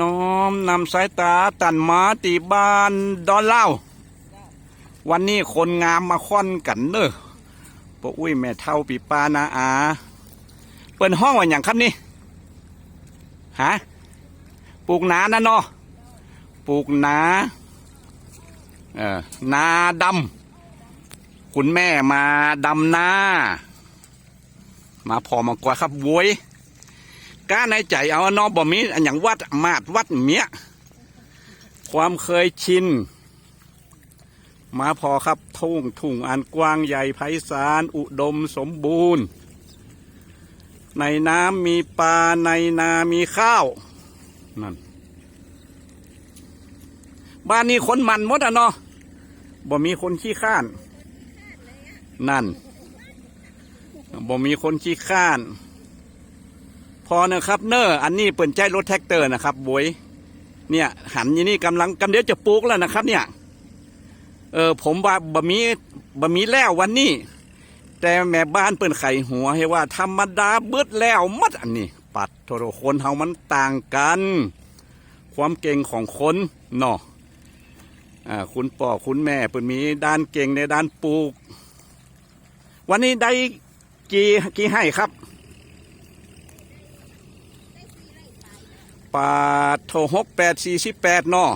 น้อมนำสายตาตันมาตีบ้านดอนเล่า วันนี้คนงามมาค่อนกันเนอะปะอุ้ยแม่เท่าปีปานาอา เปิดห้องว่าอย่างครับนี่ฮะปลูกหนานะเนาะปลูกหนาเออนาดำคุณแม่มาดำนามาพอมากว่าครับโวย ก้าในใจเอานอบ่มีอันอย่างวัดมาดวัดเมียความเคยชิน มาพอครับทุ่งทุ่งอันกว้างใหญ่ไพศาลอุดมสมบูรณ์ ในน้ำมีปลาในนามีข้าวนั่นบ้านนี้คนมันหมดอะเนาะบ่มีคนขี้ข้าน นั่นบ่มีคนขี้ข้าน พอนะครับเนอร์อันนี้เปิ่นใจรถแท็กเตอร์นะครับบวยเนี่ยหันยี่นี่กำลังกำเดียวจะปลูกแล้วนะครับ เนี่ยเออผมว่าบะมีบะมีแล้ววันนี้ แต่แม่บ้านเปิ่นไข่หัวให้ว่า ธรรมดาเบิดแล้วมัดอันนี้ ปัดโทรคนเฮามันต่างกัน ความเก่งของคนเนาะอ่าคุณพ่อคุณแม่เปิ่นมีด้านเก่งในด้านปลูก วันนี้ได้กี่กี่ให้ครับ ปาดโทหกแปดสี่สิบแปดนอ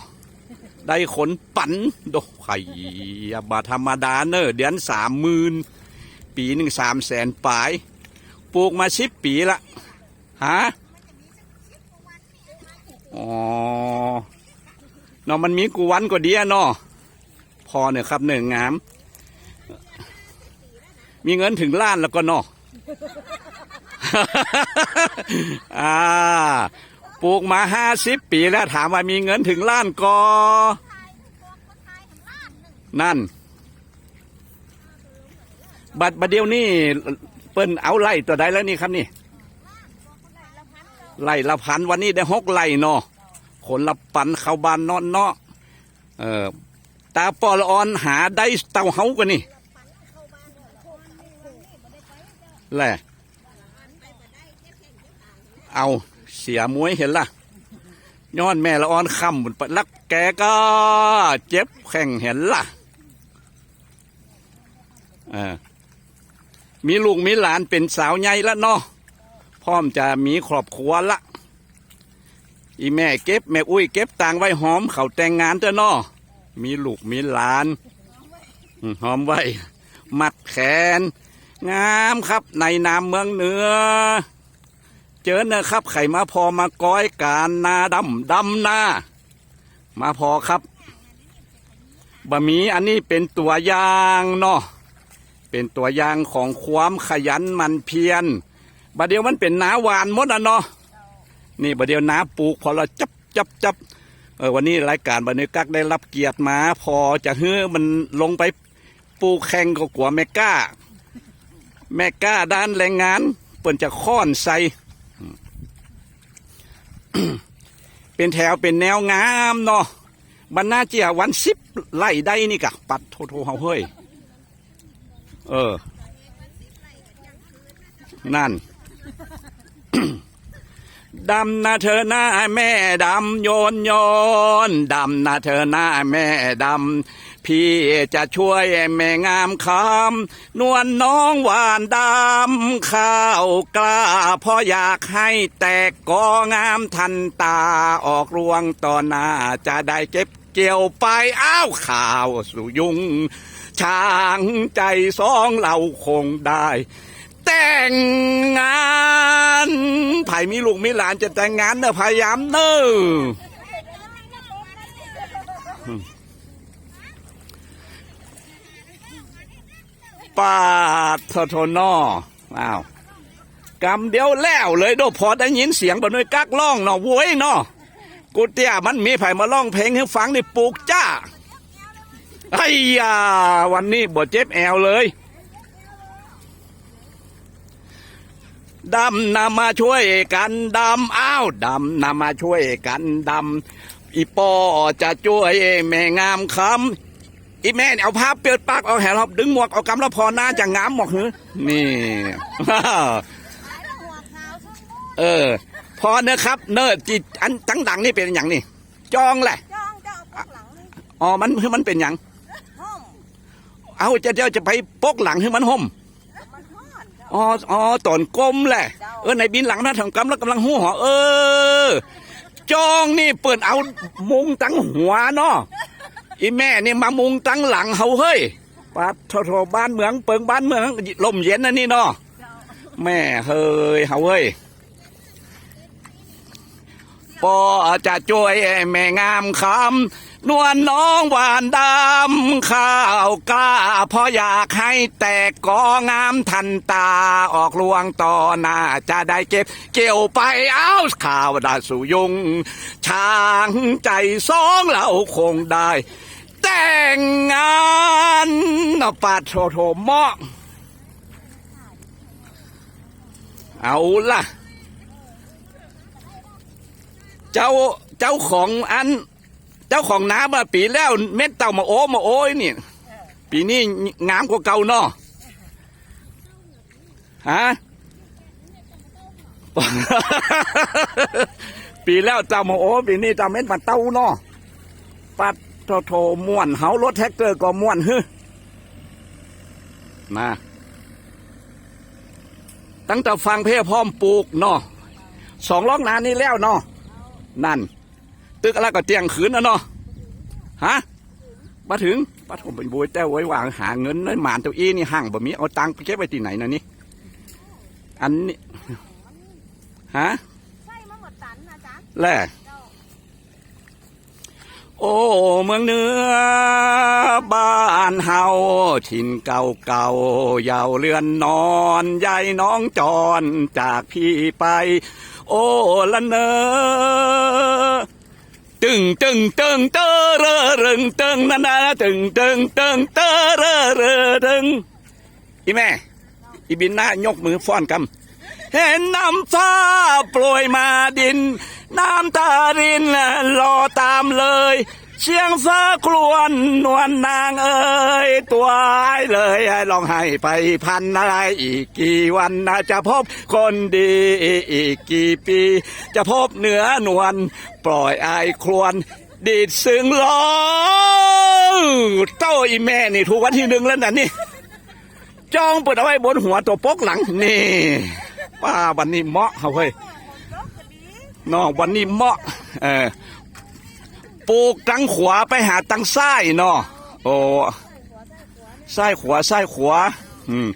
ได้ขนปันโดไข่บาธรรมดาเนอเดือนสามหมื่นปีหนึ่งสามแสนปลาย ปลูกมาสิบปีละฮะอ๋อเนาะมันมีกูวันก็ดีอะเนาะพอเนี่ยครับหนึ่งงาม มีเงินถึงล้านแล้วก็นาะอ่า ปลูกมาห้าสิบปีแล้วถามว่ามีเงินถึงล้านก็นั่น บัดบัดเดียวนี่เปิ้นเอาไล่ตัวใดแล้วนี่ครับนี่ไล่ละพันวันนี้ได้หกไล่เนาะขนละปันเข้าบ้านนอนเนาะเออตาปอลออนหาได้เต่าเฮากันนี่แหละเอา สียมวยเห็นล่ะย้อนแม่ละอ่อนคำบุญปลักแกก็เจ็บแข่งเห็นล่ะเออมีลูกมีหลานเป็นสาวใหญ่ละเนาะพร้อมจะมีครอบครัวละอีแม่เก็บแม่อุ้ยเก็บตังไว้หอมเขาแต่งงานเจ้าเนาะมีลูกมีหลานหอมไว้ มัดแขน งามครับในนามเมืองเหนือ เจอเนะครับ ไข่มาพอมาก้อยการนาดำดำนา มาพอครับบะหมี่อันนี้เป็นตัวอย่างเนาะเป็นตัวอย่างของความขยันมันเพียรบะเดียวมันเป็นนาหวานหมดอะเนาะนี่บะเดียวนาปลูกพอเราจับจับจับเออวันนี้รายการบันทึกกักได้รับเกียรติมา พอจะเฮ้อมันลงไปปลูกแข่งกับกัวแมก้า แมก้าด้านแรงงานเปิ่นจะค้อนใส่ เป็นแถวเป็นแนวงามเนาะบรรณาเจียวันสิบไล่ได้นี่กะ ปัดโทโทเฮาเฮ้ย เออ นั่นดำนาเธอหน้าแม่ดำโยนโยนดำนาเธอหน้าแม่ดำ พี่จะช่วยแม่งามคำนวลน้องหวานดำข้าวกล้าเพราะอยากให้แตกกองามทันตาออกรวงต่อหน้าจะได้เก็บเกี่ยวไปอ้าวข่าวสู่ยุงช่างใจสองเราคงได้ แต่งงานไผ่มีลูกมีหลานจะแต่งงานเนอะพยายามเนอะ ปาดททนออ้าวกำเดียวแล้วเลยโดพอได้ยินเสียงบนน้อยกักล่องเนาะโว้ยเนาะกูเตี้ยมันมีไผ่มาล่องเพลงให้ฟังนี่ปลูกจ้าไอ้ยาวันนี้บ่เจ็บแอวเลยดำนำมาช่วยกันดำอ้าวดำนำมาช่วยกันดำอีปอจะช่วยแม่งามคำ อีแม่เนี่ยเอาผ้าเปิดปากเอาแหลบดึงหมวกเอากำแล้วพอหน้าจะงามหมอกหือนี่ เออ พอเนอะครับ เนอะจิอันตั้งดังนี่เป็นอย่างนี่จองแหละจ้องเจ้าเอาปกหลังนี่อ๋อมันคือมันเป็นอย่างห้องเอาจะเดี๋ยวจะไปปกหลังให้มันห่มมันห้อนเจ้าอ๋ออ๋อตอนกลมแหละ เออในบินหลังนะทำกำแล้วกำลังหูหอเออ จองนี่เปิดเอามุงตั้งหัวเนาะ อีแม่นี่มามุงตั้งหลังเฮาเฮ้ยปัดทโทบ้านเมืองเปิงบ้านเมืองลมเย็นนะนี่เนาะแม่เฮ้ยเฮาเฮ้ยปอจะช่วยแม่งามคำนวลน้องหวานดำข้าวกล้าพราะอยากให้แตกกองามทันตาออกลวงต่อหน้าจะได้เก็บ เกี่ยวไปเอาข่าวดาสุยง ช้างใจสองเราคงได้ แต่งงานนปัดโถโถมาะเอาล่ะ เจ้าเจ้าของอัน เจ้าของน้ำมาปีแล้ว เม็ดเต่ามาโอ้มาโอ้ยนี่ ปีนี้งามกว่าเก่าเนาะฮะปีแล้วเต่ามาโอ้ปีนี้เต่าเม็ดมาเต้าเนาะปัด โทโทม่วนเฮารถแท็กเตอร์ก็ม่วนฮึมา ตั้งแต่ฟังเพลงพร้อมปลูกเนาะสองล้องนานนี้แล้วเนาะนั่น ตึกอะไรก็เตียงขืนนะเนาะฮะมาถึงป้าผมเป็นบุยแต่ไว้วางหาเงินน้อยหมานตัวอีนี่ห่างบ่มีเอาตังค์ไปเก็บไว้ที่ไหนนะนี่อันนี้ฮะใช่มาหมดตันนะจ๊ะแหละเจ้า โอ้เมืองเหนือบ้านเฮาถิ่นเก่าเก่าเยาวเรือนนอนยายน้องจรจากพี่ไป โอ้ละเนอตึงตึงตึงเตอเรอรึงตึงนานาตึงตึงตึงเตอเรอเรอตึงอีแม่ อีบินหน้ายกมือฟ้อนกำเห็นน้ำฟ้าโปรยมาดิน น้ำตารินรอตามเลย เชียงฟ้าครวญนวลนางเอ้ยตัวไอ้เลยลองให้ไปพันอะไรอีกกี่วันนะจะพบคนดีอีกกี่ปี จะพบเหนือนวลปล่อยไอายครวญดีดซึ้งร้องเต้าอีแม่นี่ถูกวันที่หนึ่งแล้วนะนี่จองเปิดเอาไว้บนหัวตัวปกหลังนี่ ป้าวันนี้เหมาะเขาเฮ้ย น้องวันนี้เหมาะเออปลูกตังขวาไปหาตังซ้ายเนาะโอ้ซ้ายขวาซ้ายขวาอืม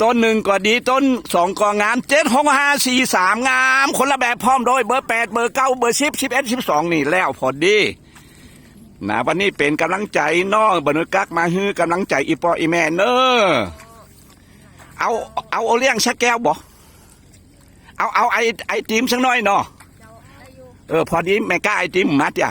ต้นหนึ่งก็ดีต้นสองก็งามเจ็ดหกห้าสี่สามงาม คนละแบบพร้อมโดยเบอร์แปดเบอร์เก้าเบอร์สิบสิบเอ็ดสิบสองนี่แล้วพอดีนะวันนี้เป็นกำลังใจน้องบรรกักมาฮือกำลังใจอีปออีแม่เนอเอาเอาเอเลี้ยงชักแก้วบ่เอาเอาไอไอติมสักหน่อยเนาะ เจ้าได้อยู่เออ พอดีแม่กล้าไอติมมาจ้ะ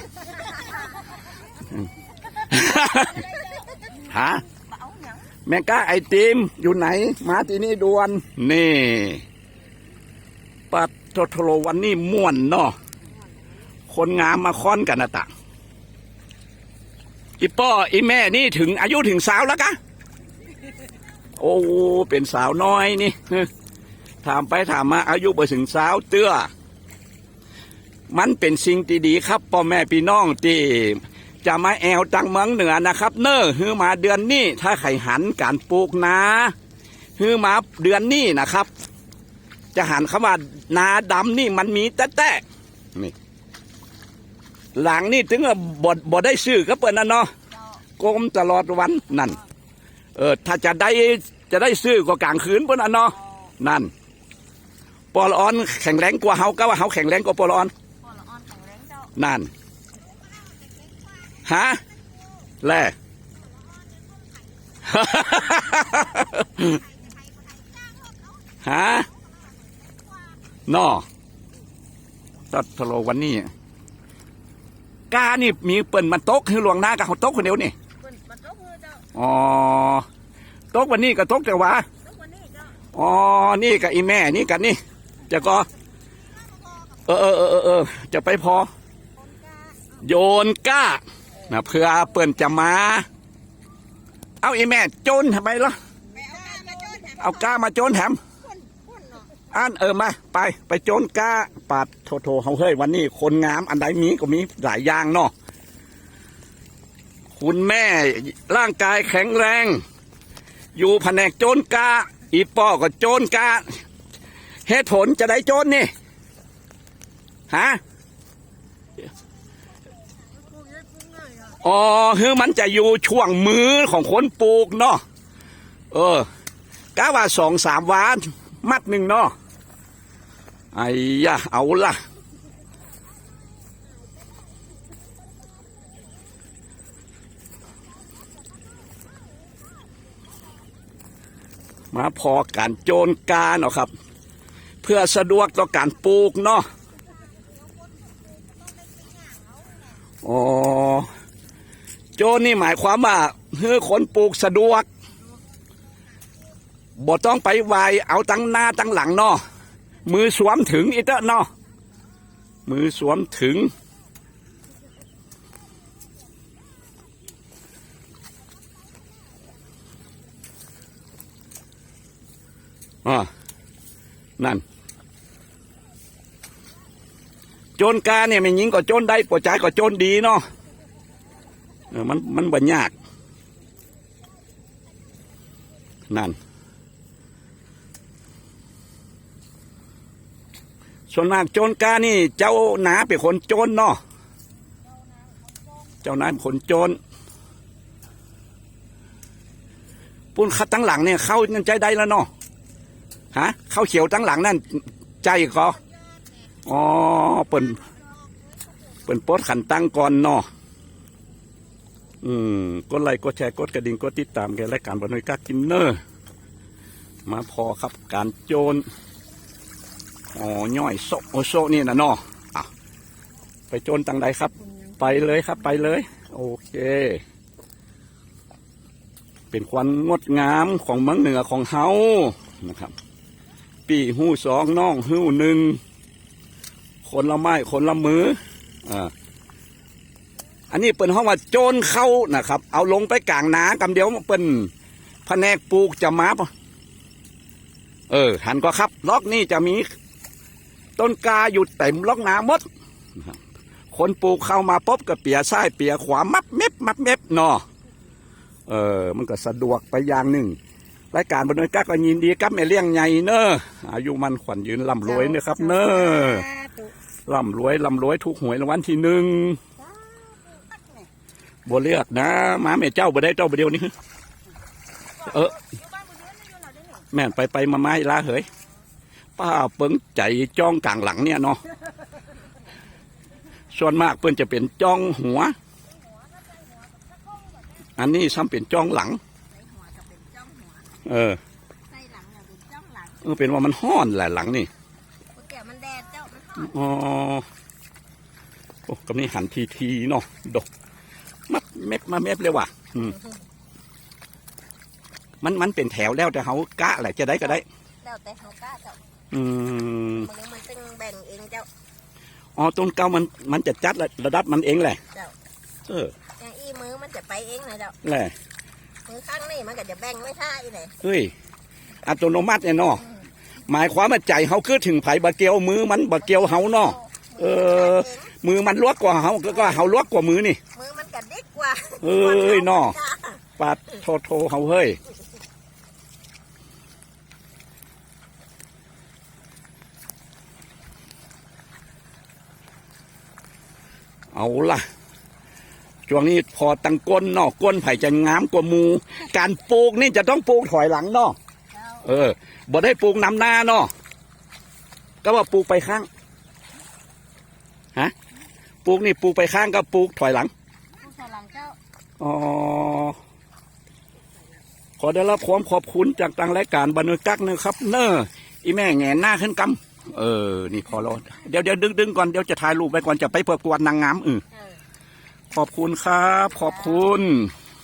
ฮะบ่เอาหยังแม่กล้าไอติมอยู่ไหน มาที่นี่ด่วน นี่ปัดโทโทโลวันนี้ม่วนเนาะคนงามมาค้อนกันนะตะอีป้ออีแม่นี่ถึงอายุถึงสาวแล้วกะ โอ้เป็นสาวน้อยนี่ถามไปถามมาอายุไปถึงสาวเตื้อ มันเป็นสิ่งที่ดีครับพ่อแม่พี่น้องที่จะมาแอวตังเมืองเหนือนะครับ เนอฮือมาเดือนนี้ถ้าไข่หันการปลูกนาฮือมาเดือนนี้นะครับ จะหันคำว่านาดำนี่มันมีแต่แต่นี่หลังนี่ถึงบดบดได้ซื้อก็เปิดนั่นเนาะกรมตลอดวันนั่น เออถ้าจะได้จะได้ซื้อก็กลางคืนเปิดนั่นเนาะนั่นปอลออนแข็งแรงกว่าเฮาก็ว่าเฮาแข็งแรงกว่าปอลอออนแข็งแรงเจ้า นั่นฮะแล่ฮะนอตัดทะโลวันนี้กานี่มีเปิ่นมันโต๊กคือหลวงหน้ากับเขาโต๊กคนเดียวนี่โอ๋อโต๊กวันนี้กับโต๊กแต่ว่าอ๋อ นี่กับอีแม่ นี่กันนี่ จะก็ เออเออเออเออจะไปพอ โยนก้านะเพื่อเปิ่นจะมา เอาอีแม่โจนทำไมล่ะเอากามาโจ๊กแถมเอาก้ามาโจนแถมพ่าะอันเออมาไปไปโจนก้าปาดโทโทเฮาเฮ้ยวันนี้คนงามอันใดมีก็มีหลายอย่างเนาะคุณแม่ร่างกายแข็งแรง อยู่แผนกโจนกาอีป้อก็โจนกาเหตุผลจะได้โจนนี่ฮะ อ๋อคือมันจะอยู่ช่วงมือของคนปลูกเนาะเออกะว่าสองสามวานมัดหนึ่งเนาะไอ้ยะเอาละมาพอการโจนกาเนาะครับ เพื่อสะดวกต่อการปลูกเนาะอ๋อ โจนนี่หมายความว่าเพื่อคนปลูกสะดวกบ่ต้องไปไวายเอาตั้งหน้าตั้งหลังเนาะมือสวมถึงอีเตอะเนาะมือสวมถึง อ่านั่น โจรกาเนี่ยไม่ยิงก็โจรได้ปวดใจก็โจรดีเนาะ มันมันบ่ยาก นั่น ส่วนมากโจรกานี่ เจ้าหนาเป็นคนโจรเนาะเจ้าหนาเป็นคนโจรปุ่นขัดตั้งหลังเนี่ยเข้ายังใจได้แล้วเนาะฮะเข้าเขียวตั้งหลังนั่นใจก็อ๋อเปิ่นเปิ่นโพสต์ขันตั้งก่อนเนาะ อืมกดไลค์กดแชร์กดกระดิ่งกดติดตามแกและการบรรยากาศกินเนอร์มาพอครับการโจรอ๋อย่อยโซโอโซนี่นะเนาะอะไปโจรตังใดครับ ไปเลยครับไปเลย โอเค เป็นควันงดงามของมืองเหนือของเฮานะครับ ปีหู้สองน้องหู้หนึ่งคนละไม้คนละมืออ่า อันนี้เป็นห้องว่าโจรเข้านะครับ เอาลงไปกลางนากำเดียวเป็นแผนกปลูกจะมาปะเออ หันก็ครับ ล็อกนี่จะมี ต้นกาอยู่เต็มล็อกนาหมดนะครับคนปลูกเข้ามาปุ๊บก็เปียซ้ายเปียขวามับเม็บมับเม็บเนาะเออ มันก็สะดวกไปอย่างหนึ่งรายการบนเนินกักก็ยินดีกับแม่เลี้ยงใหญ่เนอะอายุมันขวัญยืนร่ำรวยเนอะครับ เนอะร่ำรวยร่ำรวยทุกหวยรางวัลที่หนึ่ง บ่เลือกนะหมาแม่เจ้าบ่ได้เจ้าบ่เดียวนี้เออแม่นไปไปมาไม้ลาเหยป้าเปิงใจจ้องกลางหลังเนี่ยเนาะส่วนมากเปิ้นจะเป็นจ้องหัว อันนี้ซ้ำเป็นจ้องหลัง เออใส่หลังเนี่ยเป็นจ้องหลังเออเป็นว่ามันห้อนแหละหลังนี่แก่มันแดดเจ้ามันทอดอ๋อโอ้กำนี้หันทีทีๆเนาะดก มัดเม็บมาเม็บเลยว่ะอืมมันมันเป็นแถวแล้วแต่เขากะแหละจะได้ก็ได้ แล้วแต่เขากล้าเจ้าอืมมือมันตึงแบ่งเองเจ้าอ๋อต้นเก้ามันมันจะจัดระดับมันเองแหละเจ้าเอออย่างอีมือมันจะไปเองนะเจ้าแหละมือข้างนี่มันก็จะแบ่งไม่ท่าอีไหนเฮ้ยอัตโนมัติเนี่ยเนาะหมายความว่าใจเขาคือถึงไผบะเกียวมือมันบะเกียวเขาเนาะเออ มือมันลวกกว่าเขาก็ก็เขาลวกกว่ามือนี่มือ เอ้ยน้อปาดโทโทเขาเฮ้ยเอาล่ะช่วงนี้พอตังก้นนอกก้นไผ่จะงามกว่ามู การปลูกนี่จะต้องปลูกถอยหลังนาะเออบ่ได้ปลูกนำหน้านาะก็ว่าปลูกไปข้างฮะปลูกนี่ปลูกไปข้างก็ปลูกถอยหลังผู้สลังเจ้า อ๋อขอได้รับความขอบคุณจากทางรายการบันเทิงกักนะครับ เนออีแม่แงนหน้าขึ้นกำเออ นี่พอรอดเดี๋ยวเดี๋ยวดึงดึงก่อนเดี๋ยวจะถ่ายรูปไปก่อนจะไปเปิดกวนนางงามอือขอบคุณครับ ขอบคุณ